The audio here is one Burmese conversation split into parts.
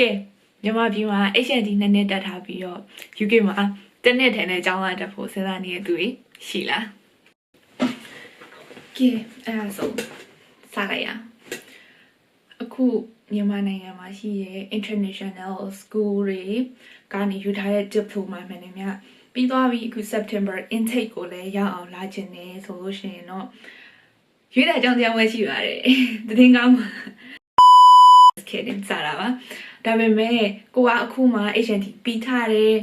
ကဲမြန်မာပြည်မှာ HND နှစ်နှစ်တက်ထားပြီးတော့ UK မှာတစ်နှစ်ထဲနဲ့ကျောင်းလာတက်ဖို့စဉ်းစားနေတဲ့သူတွေရှိလားကဲအဲ့ဒါဆိုစလိုက်ရအောင်အခုမြန်မာနိုင်ငံမှာရှိတဲ့ international school တွေကနေယူထားတဲ့ diploma မှန်တယ်များပြီးသွားပြီအခု September intake ကိုလည်းရအောင်လာချင်တယ်ဆိုလို့ရှိရင်တော့ရွေးတာကြောင်းတရားဝဲရှိပါတယ်တည်င်းကောင်းပါ kidding စတာပါ ဒါပေမဲ့ကိုကအခုမှ HNT ပြီးထားတယ်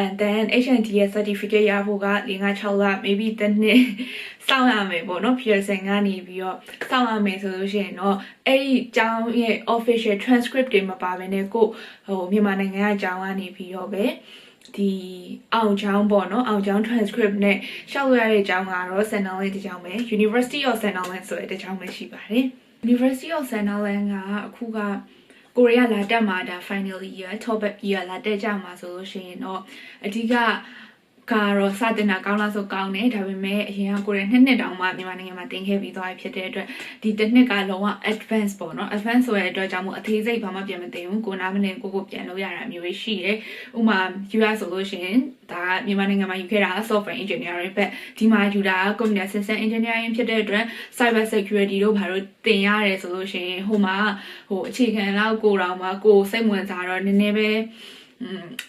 and then HNT ရဲ့ certificate ရဖို့က5 6လ maybe တစ်နှစ်စောင့်ရမယ်ပေါ့နော် Pearson ကနေပြီးတော့စောင့်ရမယ်ဆိုလို့ရှိရင်တော့အဲ့ဒီကျောင်းရဲ့ official transcript တွေမပါဘဲနဲ့ကိုဟိုမြန်မာနိုင်ငံကကျောင်းကနေပြီးတော့ပဲဒီအောင်ချောင်းပေါ့နော်အောင်ချောင်း transcript နဲ့ရှောက်ရတဲ့ကျောင်းကတော့ St. Helens တကျောင်းပဲ University of St. Helens ဆိုတဲ့တကျောင်းပဲရှိပါတယ် University of St. Helens ကအခုက ကိုရီးယားလာတက်မှာဒါ final year top year လာတက်ကြမှာဆိုလို့ရှိရင်တော့အဓိက ကတော့စတင်တာကောင်းလားဆိုကောင်းတယ်ဒါပေမဲ့အရင်ကကိုရီးယားနှစ်နှစ်တောင်မှမြန်မာနိုင်ငံမှာတင်ခဲ့ပြီးသွားပြီဖြစ်တဲ့အတွက်ဒီတစ်နှစ်ကလုံးဝ advance ပေါ့နော် advance ဆိုတဲ့အတွက်ကြောင့်မို့အသေးစိတ်ဘာမှပြန်မသိဘူးကိုနားမနေကိုကိုပြန်လို့ရတာမျိုးရှိတယ်ဥမာ US ဆိုလို့ရှိရင်ဒါကမြန်မာနိုင်ငံမှာယူခဲ့တာ software engineering ပဲဒီမှာယူတာ computer system engineering ဖြစ်တဲ့အတွက် cyber security တို့ဘာလို့သင်ရတယ်ဆိုလို့ရှိရင်ဟိုမှာဟိုအခြေခံလောက်ကိုတောင်မှကိုစိတ်ဝင်စားတော့နည်းနည်းပဲอืม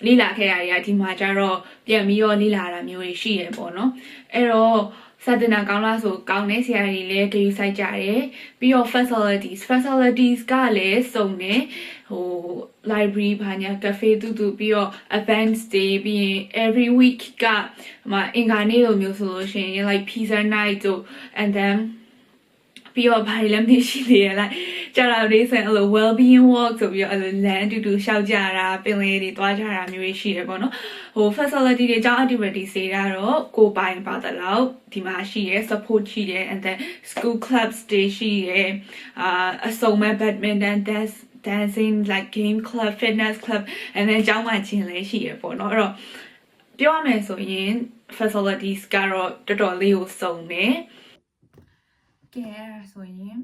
လေးလာခဲ့ရတာဒီမှာကျတော့ပြန်ပြီးတော့လေးလာတာမျိုးတွေရှိရပေါ့နော်အဲ့တော့စတင်တာကောင်းလားဆိုကောင်းတဲ့ဆရာတွေလည်းဂရုစိုက်ကြတယ်ပြီးတော့ facilities facilities ကလည်းစုံတယ်ဟို library ဘာညာ cafe တူတူပြီးတော့ events တွေပြီးရင် every week ကဟိုအင်္ဂါနေ့လိုမျိုးဆိုလို့ရှိရင် like pizza night တို့ and then ပြီးတော့ဘာတွေလဲမသိရှိသေးရလိုက်ကြာတာလေးဆိုရင်အဲ့လို well being walk ဆိုပြီးတော့အဲ့လိုလမ်းအတူတူရှောက်ကြတာပင်လယ်တွေသွားကြတာမျိုးတွေရှိတယ်ပေါ့နော်ဟို facility တွေအကြောင်း activity တွေကတော့ကိုပိုင်ပါတဲ့လောက်ဒီမှာရှိရယ် support ရှိတယ် and then school clubs တွေရှိရယ်အာအစုံမဲ့ badminton dance dancing like game club fitness club and then အကြောင်းမှချင်းလည်းရှိရယ်ပေါ့နော်အဲ့တော့ပြောရမယ်ဆိုရင် facilities ကတော့တော်တော်လေးကိုစုံတယ် ကဲအဲ့ဒါဆိုရင်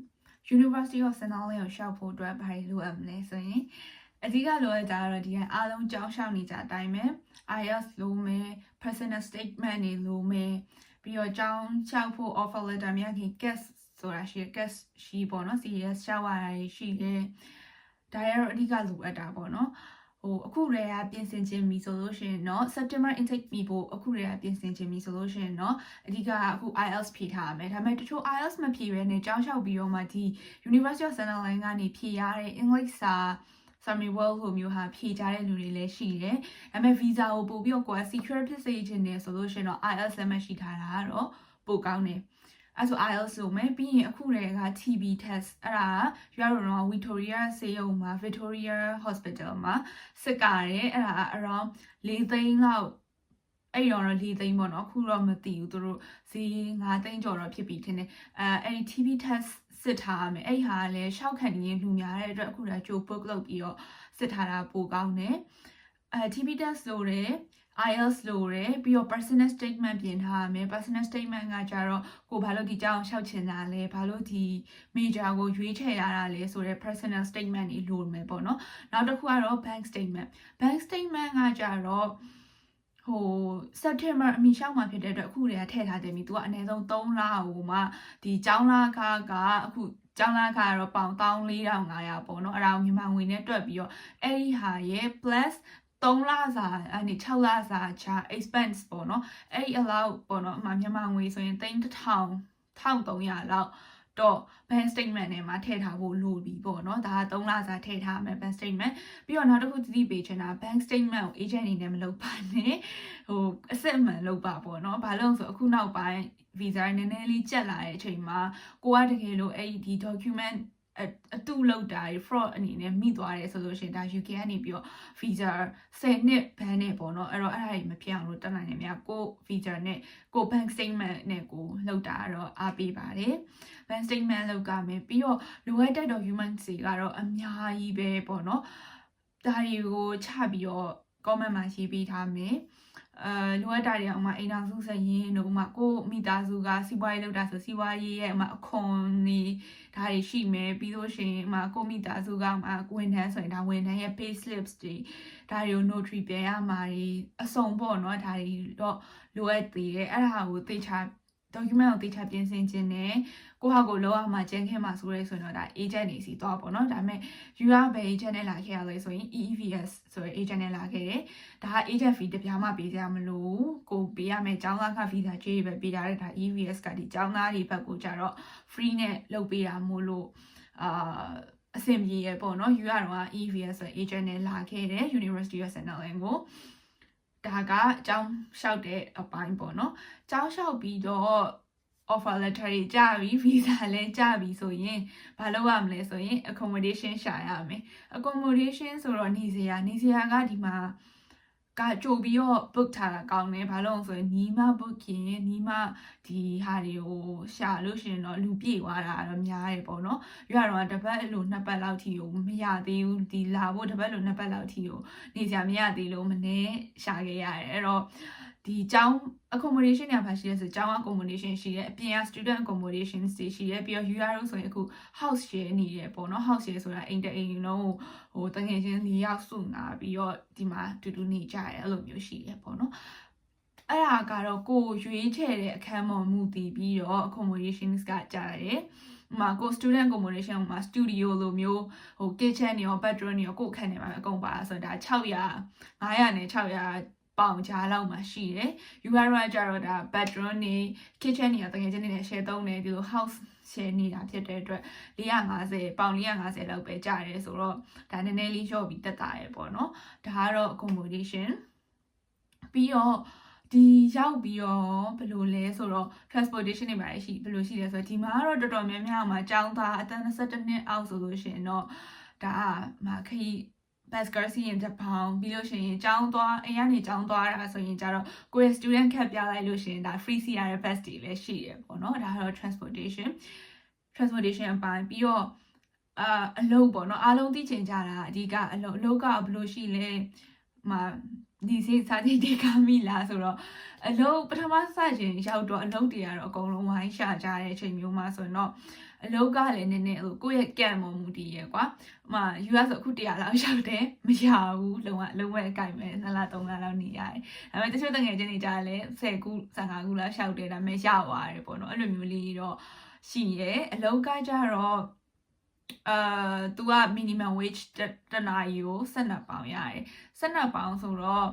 University of St. Helens ကိုရှောက်ဖို့အတွက်ဘာတွေလိုအပ်မလဲဆိုရင်အဓိကလိုအပ်တာကတော့ဒီကအားလုံးကြောင်းရှောက်နေကြအတိုင်းပဲ IELTS လိုမယ် personal statement တွေလိုမယ်ပြီးတော့ကြောင်းရှောက်ဖို့ offer letter များခင် guest ဆိုတာရှိရ guest ရှိပေါ့နော် CS ရှောက်ရတာရှိတယ်ဒါရတော့အဓိကလိုအပ်တာပေါ့နော် ဟိုအခုတည်းကပြင်ဆင်ခြင်းပြီဆိုလို့ရှိရင်เนาะ September intake ပြီဖို့အခုတည်းကပြင်ဆင်ခြင်းပြီဆိုလို့ရှိရင်เนาะအဓိကအခု IELTS ဖြေထားရမယ်ဒါပေမဲ့တချို့ IELTS မဖြေဘဲနဲ့ကြောင်းလျှောက်ပြီးတော့မှဒီ University of St. Helens ကနေဖြေရတဲ့ English စာ Summer World လိုမျိုးဟာဖြေကြတဲ့လူတွေလည်းရှိတယ်။ဒါပေမဲ့ visa ကိုပို့ပြီးတော့ကိုယ် secure ဖြစ်စေချင်တယ်ဆိုလို့ရှိရင်တော့ IELTS လက်မှတ်ရှိထားတာကတော့ပိုကောင်းတယ်။ အဲဆို IELTS လို့မယ်ပြီးရင်အခုတည်းက TB test အဲ့ဒါရွာတော်တော့ Victoria ဆေးရုံမှာ Victoria Hospital မှာစစ်ကားတယ်အဲ့ဒါ around ၄သိန်းလောက်အဲ့ရောတော့၄သိန်းပေါ့နော်အခုတော့မသိဘူးသူတို့ဈေး၅သိန်းကျော်တော့ဖြစ်ပြီထင်တယ်အဲအဲ့ဒီ TB test စစ်ထားရမယ်အဲ့ဟာလည်းရှောက်ခံနေရင်လူများတဲ့အတွက်အခုလည်းကြို book လုပ်ပြီးတော့စစ်ထားတာပိုကောင်းတယ်အဲ TB test လို့တယ် IELTS လို့ရယ်ပြီးတော့ personal statement ပြင်ထားရမယ် personal statement ကကြတော့ကိုဘာလို့ဒီကြောင်ရှောက်ချင်တာလဲဘာလို့ဒီ major ကိုရွေးချယ်ရတာလဲဆိုတော့ personal statement တွေလိုမယ်ပေါ့နော်နောက်တစ်ခုကတော့ bank statement bank statement ကကြတော့ဟို September အမိရှောက်မှာဖြစ်တဲ့အတွက်အခုတည်းကထည့်ထားတယ်မိ तू ကအနည်းဆုံး3လဟိုမှဒီကျောင်းလာခါကအခုကျောင်းလာခါကတော့ပေါင်14500ပေါ့နော်အဲ့ဒါကိုမြန်မာငွေနဲ့တွက်ပြီးတော့အဲ့ဒီဟာရဲ့ plus 3လစာအနေ6လစာချာ expense ပေါ့နော်အဲ့ဒီအလောက်ပေါ့နော်အမှမြန်မာငွေဆိုရင်3000 1300လောက်တော့ bank statement နဲ့မှာထည့်ထားဖို့လိုပြီပေါ့နော်ဒါက3လစာထည့်ထားမယ် bank statement ပြီးတော့နောက်တစ်ခုသတိပေးချင်တာ bank statement ကို agent အနေနဲ့မလုပ်ပါနဲ့ဟိုအစစ်အမှန်လုပ်ပါပေါ့နော်ဘာလို့ဆိုအခုနောက်ပိုင်း visa နည်းနည်းလေးကြက်လာတဲ့အချိန်မှာကိုကတကယ်လို့အဲ့ဒီ document အတူလောက်တာ fraud အနေနဲ့မိသွားတယ်ဆိုလို့ရှိရင်ဒါ UK ကနေပြီးတော့ visa 10နှစ်ဘန်နဲ့ပေါ့နော်အဲ့တော့အဲ့ဒါကြီးမဖြစ်အောင်လို့တက်နိုင်နေများကို visa နဲ့ကို bank statement နဲ့ကိုလောက်တာတော့အားပေးပါတယ် bank statement လောက်ကမယ်ပြီးတော့လိုအပ်တဲ့ document တွေကတော့အများကြီးပဲပေါ့နော်ဒါတွေကိုချပြီးတော့ comment မှာရေးပေးထားမယ် အဲလိုအပ်တာတွေအောင်မအိမ်တော်စုစရင်တို့ဥမာကိုမိသားစုကစီးပွားရေးလုပ်တာဆိုစီးပွားရေးရဲ့ဥမာအခွန်နေဒဒါတွေရှိမယ်ပြီးလို့ရှိရင်အမကိုမိသားစုကမှဝန်ထမ်းဆိုရင်ဒါဝန်ထမ်းရဲ့ pay slips တွေဒါတွေကို notary ပြန်ရမှာတွေအစုံပေါ့နော်ဒါတွေတော့လိုအပ်သေးတယ်အဲ့ဒါကိုသေချာ document ကိုသေချာပြင်ဆင်ခြင်းနဲ့ကိုဟာကိုလောက်အောင်မှကျန်းခဲမှာဆိုရဲဆိုရင်တော့ဒါ agent နေစီသွားပေါ့နော်ဒါပေမဲ့ you ကဘယ် agent နဲ့လာခဲ့ရလဲဆိုရင် EEVS ဆိုရယ် agent နဲ့လာခဲ့တယ်ဒါက agent fee တစ်ပြားမှပေးကြမလို့ကိုပေးရမယ်ကျောင်းသားက visa ကြေးပဲပေးကြတဲ့ဒါ EEVS ကဒီကျောင်းသားတွေဘက်ကိုကြတော့ free နဲ့လုပ်ပေးတာမို့လို့အာအဆင်ပြေရပေါ့နော် you ကတော့ EEVS ဆို agent နဲ့လာခဲ့တယ် University of St. Helens ကို ဒါကအကြောင်းလျှောက်တဲ့အပိုင်းပေါ့နော်။ကြောင်းလျှောက်ပြီးတော့ offer letter တွေကြာပြီ visa လည်းကြာပြီဆိုရင်ဘာလုပ်ရမလဲဆိုရင် accommodation ရှာရမယ် accommodation ဆိုတော့နေစရာနေစရာကဒီမှာ ကကြိုပြီးတော့ book ထားတာကောင်းတယ်ဘာလို့လဲဆိုရင်ညီမ book ရင်ညီမဒီဟာတွေကိုရှာလို့ရှိရင်တော့လူပြည့်သွားတာတော့များတယ်ပေါ့နော်ရွာတော့တစ်ပတ်လိုနှစ်ပတ်လောက်ထိကိုမရသေးဘူးဒီလာဖို့တစ်ပတ်လိုနှစ်ပတ်လောက်ထိကိုနေစရာမရသေးလို့မနေရှာခဲ့ရတယ်အဲ့တော့ ဒီကျောင်း accommodation ညာပါရှိရဲဆိုကျောင်း accommodation ရှိရဲအပြင်က student accommodation တွေရှိရဲပြီးတော့ UR လို့ဆိုရင်အခု house share နေရပေါ့နော် house share ဆိုတာအိမ်တအိမ်လုံးဟိုတငယ်ချင်း၄ယောက်စုငါပြီးတော့ဒီမှာတူတူနေကြရဲအဲ့လိုမျိုးရှိရဲပေါ့နော်အဲ့ဒါကတော့ကိုရွေးချယ်တဲ့အခန်းပေါ်မူတည်ပြီးတော့ accommodations ကကြားရတယ်။မှာကို student accommodation မှာ studio လိုမျိုးဟို kitchen တွေရော bedroom တွေရောကိုခန့်နေမှာအကုန်ပါဆိုတော့ဒါ600 900နဲ့600 ပေါင်ကြားလောက်မှရှိတယ်။ UR ကကြတော့ဒါ bedroom နေ kitchen နေတကယ်ချင်းနေနဲ့ share သုံးတယ်ဒီလို house share နေတာဖြစ်တဲ့အတွက်450ပေါင်450လောက်ပဲကြရဲဆိုတော့ဒါနည်းနည်းလေးလျှော့ပြီးတက်တာရယ်ပေါ့နော်။ဒါကတော့ accommodation ပြီးတော့ဒီရောက်ပြီးတော့ဘယ်လိုလဲဆိုတော့ transportation တွေပါရှိဘယ်လိုရှိလဲဆိုတော့ဒီမှာကတော့တော်တော်များများမှာចောင်းသားအသက်22နှစ်အောက်ဆိုလို့ရှိရင်တော့ဒါကမှာခရီး bus car စီးရင်တစ်ပေါင်ပြီးလို့ရှိရင်ကျောင်းသွားအိမ်ကနေကျောင်းသွားတာဆိုရင်ကြတော့ကိုယ့်ရဲ့ student cap ပြလိုက်လို့ရှိရင်ဒါ free seat ရတဲ့ bus တွေလည်းရှိရပေါ့နော်ဒါကတော့ transportation transportation အပိုင်းပြီးတော့အာအလုပ်ပေါ့နော်အားလုံးသိချင်ကြတာအဓိကအလုပ်အလုပ်ကဘယ်လိုရှိလဲမှာ ဒီစိတ်စားတဲ့တေကမိလားဆိုတော့အလုပ်ပထမစချိန်ရောက်တော့အလုပ်တွေကတော့အကုန်လုံးဝိုင်းရှာကြတဲ့အချိန်မျိုးမှာဆိုရင်တော့အလုပ်ကလည်းနည်းနည်းဟိုကိုယ့်ရဲ့ကံမမူတည်ရယ်ကွာဟို US ဆိုအခု100လောက်ရောက်တယ်မရဘူးလုံးဝလုံးဝအကြိုက်မယ်2လ3လလောက်နေရတယ်ဒါပေမဲ့တချို့တငယ်ချင်းတွေကြားလည်း10ခု15ခုလောက်ရောက်တယ်ဒါပေမဲ့ရသွားတယ်ပေါ့နော်အဲ့လိုမျိုးလေးတော့ရှိရဲအလုပ်ကကြတော့ အာ तू က minimum wage တနာရီကို12ပေါင်ရတယ်12ပေါင်ဆိုတော့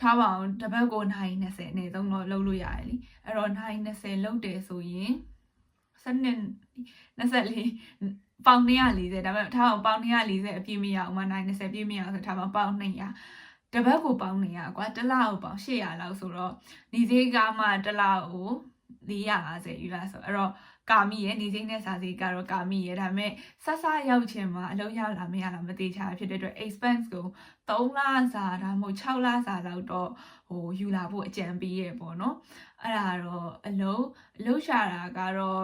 ထားပါအောင်တပတ်ကိုနိုင်20အနည်းဆုံးတော့လုပ်လို့ရတယ်လीအဲ့တော့နိုင်20လုပ်တယ်ဆိုရင်12 24ပေါင်140ဒါပေမဲ့ထားအောင်ပေါင်140အပြည့်မရအောင်မနိုင်20ပြည့်မရအောင်ဆိုထားပါပေါင်200တပတ်ကိုပေါင်200ကွာတစ်လကိုပေါင်800လောက်ဆိုတော့နေစည်းကားမှတစ်လကို450ယူလာဆိုအဲ့တော့ ကာမိရဲ့နေစိမ့်နဲ့စာစိကတော့ကာမိရဲ့ဒါပေမဲ့ဆက်ဆရောက်ချင်မှာအလုံးရလာမရလာမသေးချာဖြစ်တဲ့အတွက် expense ကို3လစာဒါမှမဟုတ်6လစာလောက်တော့ဟိုယူလာဖို့အကြံပေးရပေါ့နော်အဲ့ဒါတော့အလုံးအလုံးရှာတာကတော့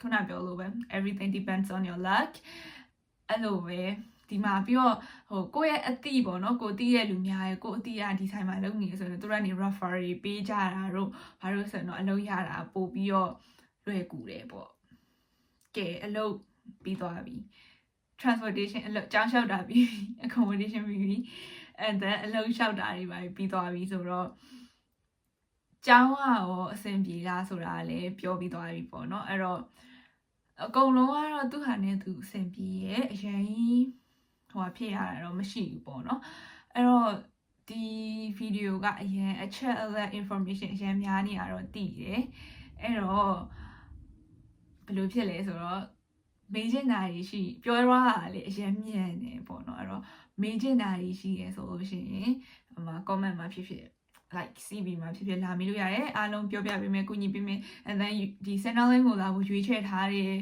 ခုနပြောလို့ပဲ everything depends on your luck အဲ့လိုပဲဒီမှာပြီးတော့ဟိုကိုယ့်ရဲ့အတိပေါ့နော်ကိုတီးတဲ့လူများရဲ့ကိုအတိအဒီဆိုင်မှာလုပ်နေဆိုရင်သူတို့ကနေ refer တွေပေးကြတာတို့ဘာလို့ဆိုတော့အလုံးရတာပို့ပြီးတော့ လွယ်ကူတယ်ပေါ့ကဲအလုပ်ပြီးသွားပြီ transportation အလုပ်ကြောင်းလျှောက်တာပြီး accommodation ပြီးပြီ and then အလုပ်လျှောက်တာတွေပါပြီးသွားပြီဆိုတော့ကျောင်းကရောအဆင်ပြေလားဆိုတာလည်းပြောပြီးသွားပြီပေါ့နော်အဲ့တော့အကုန်လုံးကတော့သူ့ဟာနဲ့သူအဆင်ပြေရဲ့အရင်ဟိုဖြစ်ရတာတော့မရှိဘူးပေါ့နော်အဲ့တော့ဒီဗီဒီယိုကအရင်အချက်အလက် information အရင်များနေရတော့တည်တယ်အဲ့တော့ ဘယ်လိုဖြစ်လဲဆိုတော့မေးချင်တာတွေရှိပြောရတာလေအရင်မြန်နေပေါ့နော်အဲ့တော့မေးချင်တာတွေရှိရဆိုလို့ရှိရင်ဟိုမှာ comment မှာဖြစ်ဖြစ် like CV မှာဖြစ်ဖြစ်လာမေးလို့ရတယ်အားလုံးပြောပြပေးမယ်ကုညီပေးမယ် and then ဒီ channel link ကိုလာဖို့ရွေးချယ်ထားတဲ့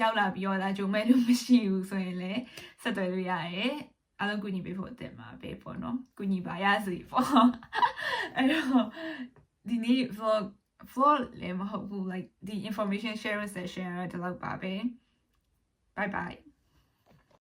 ရောက်လာပြီးတော့လာကြုံမဲ့လို့မရှိဘူးဆိုရင်လည်းဆက်သွယ်လို့ရတယ်အားလုံးကုညီပေးဖို့အသက်မှာပဲပေါ့နော်ကုညီပါရစေပေါ့အဲ့တော့ဒီနေ့ vlog vlog လည်းမဟုတ်ဘူး like the information sharing session ရတဲ့လောက်ပါပဲ bye bye